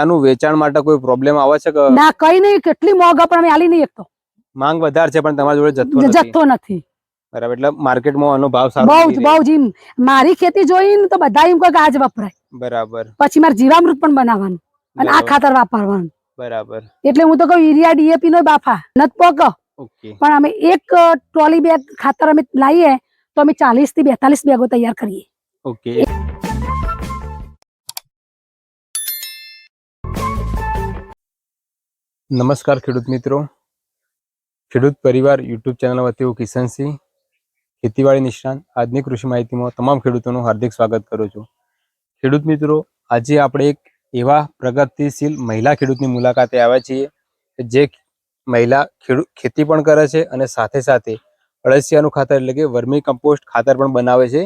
આનું વેચાણ માટે કોઈ પ્રોબ્લેમ આવે છે કે ના કઈ નહીં કેટલી મોંઘા પણ અમે આલી નહીં એકતો. માંગ વધારે છે પણ તમારી જોડે જથ્થો નથી. જથ્થો નથી. બરાબર એટલે માર્કેટમાં આનો ભાવ સારો બહુ. બહુ જ મારી ખેતી જોઈને તો બધા એમ કહે કે આજ વપરાય. બરાબર. પછી મારે જીવામૃત પણ બનાવવાનું અને આ ખાતર વાપરવાનું. બરાબર. એટલે હું તો કહું યુરિયા ડીએપી નો બાફા નથી પોક. ઓકે. પણ અમે એક ટ્રોલી બેગ ખાતર અમે લાવીએ તો અમે ચાલીસથી બેતાલીસ બેગો તૈયાર કરીએ. ઓકે. નમસ્કાર ખેડૂત મિત્રો. ખેડૂત પરિવાર યુટ્યુબ ચેનલ વતી હું કિશનસિંહ ખેતીવાડી નિષ્ણાંત. આજની કૃષિ માહિતીમાં તમામ ખેડૂતોનું હાર્દિક સ્વાગત કરું છું. ખેડૂત મિત્રો, આજે આપણે એક એવા પ્રગતિશીલ મહિલા ખેડૂતની મુલાકાતે આવ્યા છીએ, જે મહિલા ખેડૂત ખેતી પણ કરે છે અને સાથે સાથે અળસિયાનું ખાતર એટલે કે વર્મી કમ્પોસ્ટ ખાતર પણ બનાવે છે.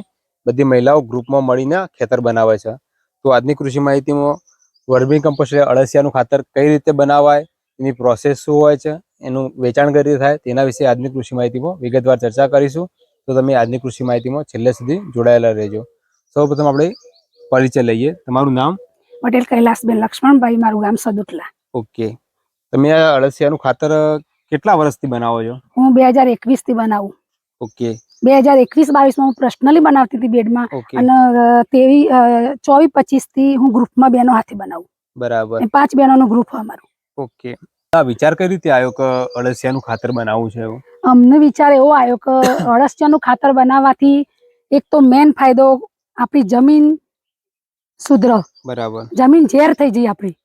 બધી મહિલાઓ ગ્રુપમાં મળીને ખેતર બનાવે છે. તો આજની કૃષિ માહિતીમાં વર્મી કમ્પોસ્ટ એટલે અળસિયાનું ખાતર કઈ રીતે બનાવાય એની પ્રોસેસ શું હોય છે એનું વેચાણ કઈ રીતે થાય તેના વિશે આજની કૃષિ માહિતીમાં વિગતવાર ચર્ચા કરીશું. તો તમે આજની કૃષિ માહિતીમાં છેલ્લે સુધી જોડાયેલા રહેજો. સૌપ્રથમ આપણે પરિચય લઈએ. તમારું નામ? પટેલ કૈલાસબેન લક્ષ્મણભાઈ. મારું ગામ સદુટલા. ઓકે. તમે આ અળસિયાનું ખાતર કેટલા વર્ષથી બનાવો છો? હું બે હજાર એકવીસથી બનાવું. ઓકે. બે હજાર એકવીસ બાવીસમાં હું પર્સનલી બનાવતી હતી બેડમાં અને તેવી ચોવીસ પચીસથી હું ગ્રુપમાં બેનો હાથે બનાવું. બરાબર. પાંચ બહેનો નું ગ્રુપ અમારું. ઓકે. આ વિચાર કઈ રીતે આવ્યો કે અળસિયાનું ખાતર બનાવવું છે એવું? અમને વિચાર એવો આવ્યો કે અળસિયાનું ખાતર બનાવવાથી એક તો મેન ફાયદો આપણી જમીન સુધર બરાબર. જમીન ઝેર થઈ જઈ આપણી.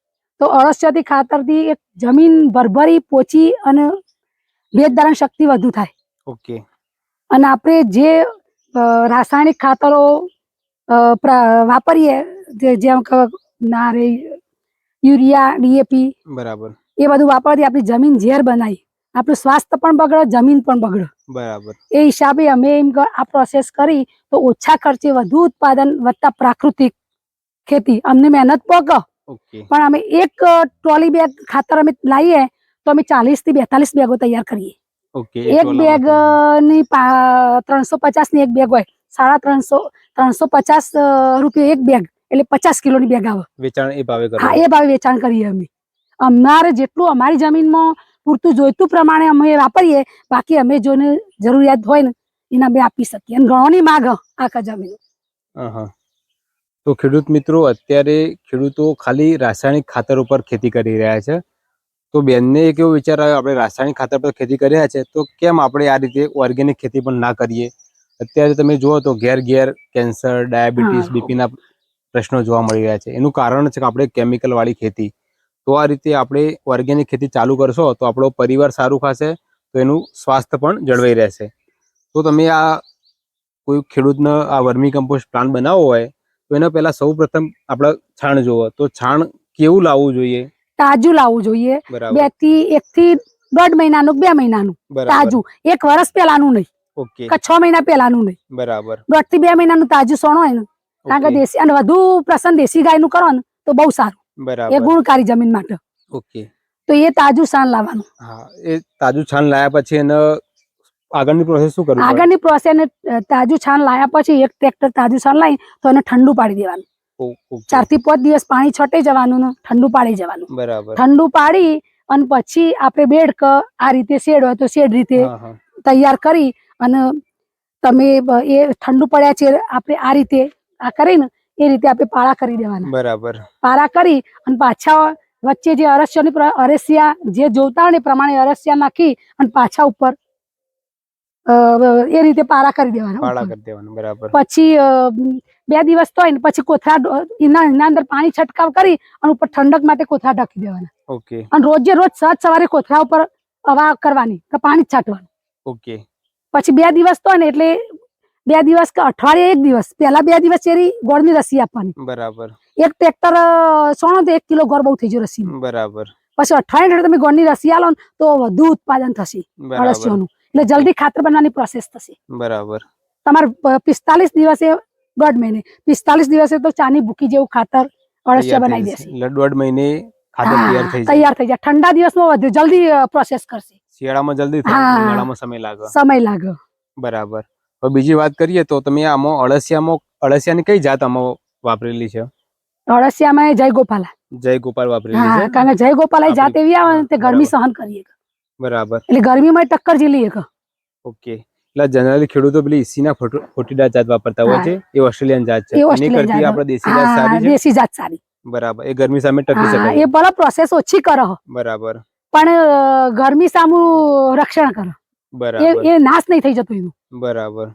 તો અળસિયાથી ખાતરથી એક જમીન ભરભરી પોચી અને ભેજ ધારણ શક્તિ વધુ થાય. ઓકે. અને આપણે જે રાસાયણિક ખાતરો વાપરીએ જે જેમ કે નારે યુરિયા ડીએપી બરાબર. એ બધું વાપરવાથી આપણી જમીન ઝેર બનાવી આપણું સ્વાસ્થ્ય પણ બગડે જમીન પણ બગડે. બરાબર. એ હિસાબે અમે એમ આ પ્રોસેસ કરી તો ઓછા ખર્ચે વધુ ઉત્પાદન વધતા પ્રાકૃતિક ખેતી. અમને મહેનત પગ પણ અમે એક ટ્રોલી બેગ ખાતર અમે લાવીએ તો અમે ચાલીસથી બેતાલીસ બેગો તૈયાર કરીએ. એક બેગની ત્રણસો પચાસની એક બેગ હોય. સાડા ત્રણસો ત્રણસો પચાસ રૂપિયા એક બેગ. એટલે પચાસ કિલોની બેગ આવે. વેચાણ એ ભાવે હા એ ભાવે વેચાણ કરીએ અમે. અમારે જેટલું અમારી જમીનમાં પૂરતું જોઈતું પ્રમાણે અમે વાપરીએ બાકી અમે જોને જરૂરિયાત હોય ને એના બે આપી શકીએ. અને ઘણોની માગ આખા જમીન. તો ખેડૂત મિત્રો અત્યારે ખેડૂતો ખાલી રાસાયણિક ખાતર ઉપર ખેતી કરી રહ્યા છે. તો બેનને એક એવો વિચાર આવ્યો આપણે રાસાયણિક ખાતર પર ખેતી કરી રહ્યા છે તો કેમ આપણે આ રીતે ઓર્ગેનિક ખેતી પણ ના કરીએ? અત્યારે તમે જુઓ તો ઘેર ઘેર કેન્સર ડાયાબિટીસ બીપીના પ્રશ્નો જોવા મળી રહ્યા છે. એનું કારણ છે કે આપણે કેમિકલ વાળી ખેતી. તો આ રીતે આપણે ઓર્ગેનિક ખેતી ચાલુ કરશો તો આપણો પરિવાર સારું ખાશે તો એનું સ્વાસ્થ્ય પણ જળવાઈ રહેશે. તો તમે આ કોઈ ખેડૂતને આ વર્મી કમ્પોસ્ટ પ્લાન્ટ બનાવવો હોય તો એના પહેલા સૌ પ્રથમ આપણે છાણ જોવો તો છાણ કેવું લાવવું જોઈએ? તાજું લાવવું જોઈએ. બેથી એક થી દોઢ મહિનાનું બે મહિનાનું. તાજું. એક વર્ષ પહેલાનું નહીં. ઓકે. છ મહિના પહેલાનું નહીં. બરાબર. દોઢથી બે મહિનાનું તાજું સોણ હોય ને કારણ કે દેશી અને વધુ પ્રસન્ન દેશી ગાયનું કરો ને તો બહુ સારું. એ ગુણકારી જમીન માટે. ઓકે તો એ તાજું છાણ લાવવાનું. હા એ તાજું છાણ લાયા પછી એને આગળની પ્રોસેસ શું કરવું આગળની પ્રોસેસ ને તાજું છાણ લાયા પછી એક ટ્રેક્ટર તાજું છાણ લાવી તો એને ઠંડુ પાડી દેવાનું. ચારથી પાંચ દિવસ પાણી છટે જવાનું ઠંડુ પાડી જવાનું. બરાબર. ઠંડુ પાડી અને પછી આપણે બેડ ક આ રીતે શેડ હોય તો શેડ રીતે તૈયાર કરી અને તમે એ ઠંડુ પડ્યા છે આપણે આ રીતે આ કરીને એ રીતે આપણે પાળા કરી દેવાના. બરાબર. પાળા કરી અને પાછા વચ્ચે જે અરસિયાની અરસિયા જે જોતા ને પ્રમાણે અરસિયા નાખી અને પાછા ઉપર એ રીતે પાળા કરી દેવાના. પાળા કરી દેવાના બરાબર. પછી બે દિવસ તો હોય ને પછી કોથળા એના એના અંદર પાણી છંટકાવ કરી અને ઉપર ઠંડક માટે કોથળા ઢાંકી દેવાના. ઓકે. અને રોજે રોજ સાત સવારે કોથળા ઉપર હવા કરવાની કે પાણી છાંટવાનું. ઓકે. પછી બે દિવસ તો હોય ને એટલે બે દિવસ કે અઠવાડિયે એક દિવસ. પહેલા બે દિવસ ચેરી ગોળની રસી આપવાની. બરાબર. એક ટ્રેક્ટર સોનો તો એક કિલો ગોળ બહુ થઈ ગયો રસી બરાબર. પછી અઠવાડિયે તમે ગોળની રસી આલો ને તો વધુ ઉત્પાદન થશે અળસીઓનું એટલે જલ્દી ખાતર બનાવવાની પ્રોસેસ થશે. બરાબર. તમારે પિસ્તાલીસ દિવસે દોઢ મહિને પિસ્તાલીસ દિવસે તો ચાની ભૂકી જેવું ખાતર અળસિયા બનાવી દેશે. દોઢ મહિને ખાતર તૈયાર થઈ જાય તૈયાર થઈ જાય. ઠંડા દિવસમાં વધુ જલ્દી પ્રોસેસ કરશે. શિયાળામાં જલ્દી હા. સમય લાગે. સમય લાગે. બરાબર. હવે બીજી વાત કરીએ તો તમે આમાં અળસિયામાં અળસિયાની કઈ જાત આમાં વાપરેલી છે? અળસિયામાં જય ગોપાલ જય ગોપાલ વાપરેલી છે કારણ કે જય ગોપાલ જાત એવી આવે ને તે ગરમી સહન કરીએ બરાબર. એટલે ગરમીમાં ટક્કર ઝીલી એક ઓકે. એટલે જનરલી ખેડૂતો પેલી ઈસીના ફોટો- ફોટીદાર જાત વાપરતા હોય છે? એ ઓસ્ટ્રેલિયન જાત છે. એ એની કરતી આપણે દેશી જાત સારી છે? દેશી જાત સારી. બરાબર. એ ગરમી સામે ટકી હા શકે એ બરાબર પ્રોસેસ ઓછી કરો. બરાબર. પણ ગરમી સામુ રક્ષણ કરે. બરાબર. એ નાશ નહીં થઈ જતું એનું. બરાબર.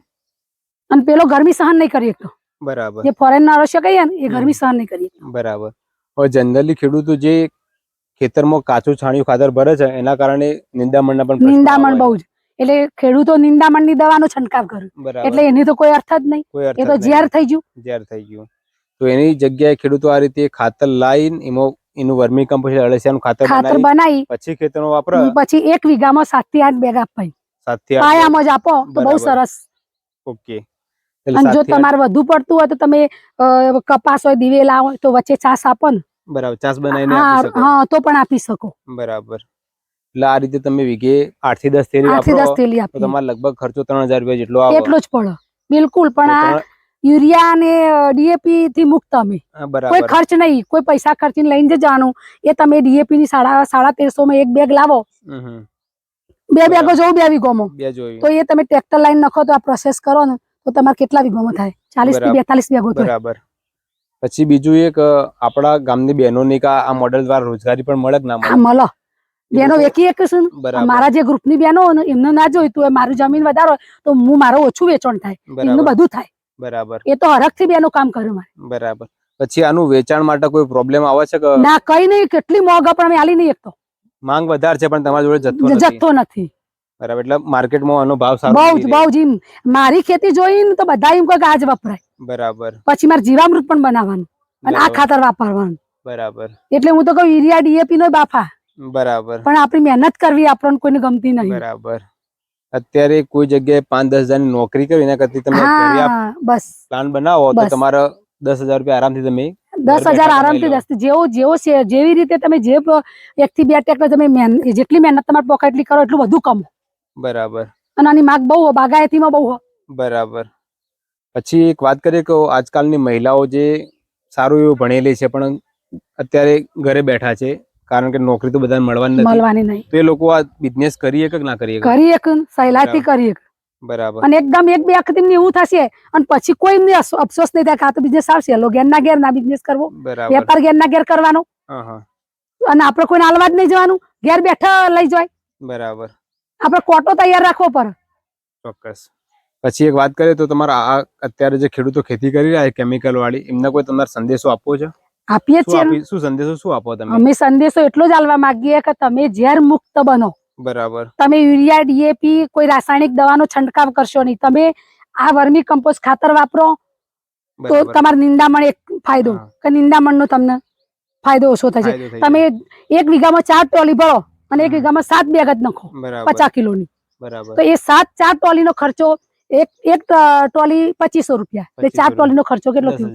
અને પેલો ગરમી સહન નહીં કરી શકતો બરાબર. જે ફોરેન ના રશિયા કહીએ ને એ ગરમી સહન નહીં કરી બરાબર. હવે જનરલી ખેડૂતો જે ખેતરમાં કાચું છાણિયું ખાતર ભરે છે એના કારણે નિંદામણના પણ નિંદામણ. બહુ જ. એટલે ખેડૂતો નિંદામણની દવાનો છંટકાવ કરે. એટલે એની તો કોઈ અર્થ જ નહીં. એ તો ઝેર થઈ ગયું. ઝેર થઈ ગયું. તો એની જગ્યાએ ખેડૂતો આ રીતે ખાતર લાઈન એમાં એનું વર્મી કમ્પોસ્ટ અળસિયાનું ખાતર ખાતર બનાવી બનાવી પછી ખેતરમાં વાપરે. પછી એક વીઘામાં સાતથી આઠ બેગ આપવાય. સાતથી પાયામાં જ આપો તો બહુ સરસ. ઓકે. અને જો તમારે વધુ પડતું હોય તો તમે કપાસ હોય દિવેલા હોય તો વચ્ચે છાસ આપો ને. બરાબર છાસ બનાવીને હા આપી શકો. હા તો પણ આપી શકો. બરાબર. એટલે આ રીતે તમે વીઘે આઠથી દસ થેલી આઠથી વાપરો દસ થેલી તો આપી તમારે લગભગ ખર્ચો ત્રણ હજાર રૂપિયા જેટલો આવે એટલો જ પડે. બિલકુલ પણ આ યુરિયા અને ડીએપી થી મુક્ત અમે. કોઈ ખર્ચ નહીં કોઈ પૈસા ખર્ચીને લઈને જ જવાનું એ તમે ડીએપી ની સાડા સાડા તેરસો માં એક બેગ લાવો. બે બે બેગો જોઉં બે વીઘોમાં બે જોયું તો એ તમે ટ્રેક્ટર લાઈન નાખો તો આ પ્રોસેસ કરો ને તો તમારે કેટલા વીઘોમાં થાય? ચાલીસથી બેતાલીસ વીઘો બરાબર. પછી બીજું એક આપણા ગામની બહેનોની કા આ મોડેલ દ્વારા રોજગારી પણ મળે કે ના મળે. બેનો વેચી એક છે મારા જે ગ્રુપની બેનો એમને ના જોઈતું હોય મારું જમીન વધારો હોય તો હું મારો ઓછું વેચાણ થાય. એમનું બધું થાય. બરાબર. એ તો હરખથી બેનું કામ કર્યું મારે. બરાબર. પછી આનું વેચાણ માટે કોઈ પ્રોબ્લેમ આવે છે કે ના કઈ નહીં. કેટલી મોંઘા પણ અમે આલી નહીં એક તો. માંગ વધારે છે પણ તમારી જોડે જથ્થો નથી. જથ્થો નથી. બરાબર એટલે માર્કેટમાં આનો ભાવ સારો બહુ. બહુ જીમ મારી ખેતી જોઈ ને તો બધા એમ કહે કે આજ વપરાય. બરાબર. પછી મારે જીવામૃત પણ બનાવવાનું અને આ ખાતર વાપરવાનું. બરાબર. એટલે હું તો કહું યુરિયા ડીએપી નો બાફા. બરાબર. પણ આપણી મહેનત કરવી આપણને કોઈને ગમતી નહીં. બરાબર. અત્યારે કોઈ જગ્યાએ પાંચ દસ હજારની નોકરી કરી એના કરતી તમે બસ. પ્લાન બનાવો તો તમારા દસ હજાર રૂપિયા આરામથી તમે દસ હજાર આરામથી દસ જેવો જેવો જેવી રીતે તમે જે એક થી બે ટ્રેક્ટર તમે જેટલી મહેનત તમારે પોકા એટલી કરો એટલું બધું કમો બરાબર. અને આની માગ બહુ બાગાયતીમાં બહુ. બરાબર. પછી એક વાત કરીએ કે આજકાલની મહિલાઓ જે સારું એવું ભણેલી છે પણ અત્યારે ઘરે બેઠા છે કારણ કે નોકરી તો બધાને મળવાની નથી. મળવાની નહીં. તો એ લોકો આ બિઝનેસ કરીએ કે ના કરીએ? કરી એક સહેલાઈથી કરી એક બરાબર. અને એકદમ એક બે વખત એમને એવું થશે. અને પછી કોઈ એમને અફસોસ નહીં થાય કે આ તો બિઝનેસ આવશે. લો ઘેર ના ઘેર ના બિઝનેસ કરવો. વેપાર ઘેર ના ઘેર કરવાનો અને આપણે કોઈને હાલવા જ નહીં જવાનું. ઘેર બેઠા લઈ જાય. બરાબર. આપણે કોટો તૈયાર રાખવો પડે. ચોક્કસ. પછી એક વાત કરીએ તો તમારા આ અત્યારે જે ખેડૂતો ખેતી કરી રહ્યા છે કેમિકલ વાળી એમને કોઈ તમારે સંદેશો આપવો છે? આપીએ છીએ શું સંદેશો શું આપો તમે? અમે સંદેશો એટલો જ હાલવા માંગીએ કે તમે ઝેર મુક્ત બનો. બરાબર. તમે યુરિયા ડીએપી કોઈ રાસાયણિક દવાનો છંટકાવ કરશો નહીં. તમે આ વર્મી કમ્પોસ્ટ ખાતર વાપરો તો તમારા નિંદામણ એક ફાયદો. કે નિંદામણનો તમને ફાયદો ઓછો થશે. તમે એક વીઘામાં ચાર ટોલી ભરો અને એક વીઘામાં સાત બેગ જ નાખો. પચાસ કિલોની. બરાબર. તો એ સાત ચાર ટોલીનો ખર્ચો એક એક ટોલી પચીસો રૂપિયા. એટલે ચાર ટોલીનો ખર્ચો કેટલો થયો?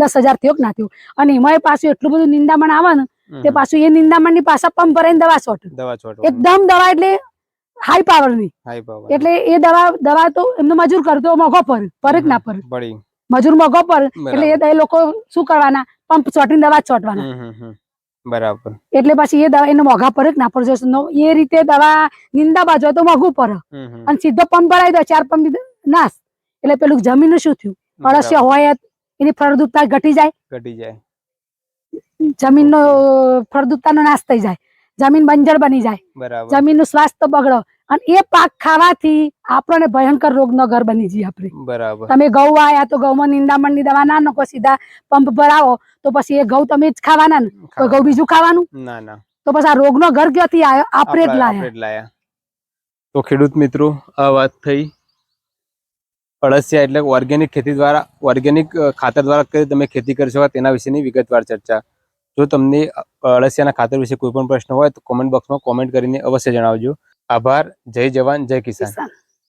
દસ હજાર થયો કે ના થયો? અને એમાંય પાછું એટલું બધું નિંદામણ આવે ને તે પાછું એ નિંદામણની પાછા પંપ ભરાઈને દવા છોટ. દવા છોટવા એકદમ દવા એટલે હાઈ પાવર એટલે એ દવા દવા તો એમનો મજૂર કરતો મોઘો પર પર ના પર મજૂર મોઘો પર એટલે એ લોકો શું કરવાના? પંપ ચોટીને દવા છોટવાના. બરાબર. એટલે પછી એ દવા એનો મોઘા પર ના પર જશે એ રીતે દવા નિંદા બાજુ તો મોઘું પર. અને સીધો પંપ ભરાઈ દો ચાર પંપ નાશ. એટલે પેલું જમીન શું થયું? અળસિયા હોય એની ફળદ્રુપતા ઘટી જાય. ઘટી જાય. જમીનનો ફળદ્રુપતાનો નાશ થઈ જાય. જમીન બંજર બની જાય. જમીન જમીનનું સ્વાસ્થ્ય બગડો. અને એ પાક ખાવાથી આપણને ભયંકર રોગનો ઘર બની જઈએ આપણે. બરાબર. તમે ઘઉં આવ્યા તો ઘઉંમાં નિંદામણની દવા ના નાખો સીધા પંપ ભરાવો તો પછી એ ઘઉં તમે જ ખાવાના ને. તો ઘઉં બીજું ખાવાનું? ના ના. તો પછી આ રોગનો ઘર ક્યાંથી આવ્યો આપણે જ લાયા. તો ખેડૂત મિત્રો આ વાત થઈ. અળસિયા એટલે ઓર્ગેનિક ખેતી દ્વારા ઓર્ગેનિક ખાતર દ્વારા તમે ખેતી કરી શકો તેના વિશેની વિગતવાર ચર્ચા. જો તમને અળસિયાના ખાતર વિશે કોઈ પણ પ્રશ્ન હોય તો કોમેન્ટ બોક્સમાં કોમેન્ટ કરીને અવશ્ય જણાવજો. આભાર. જય જવાન, જય કિસાન.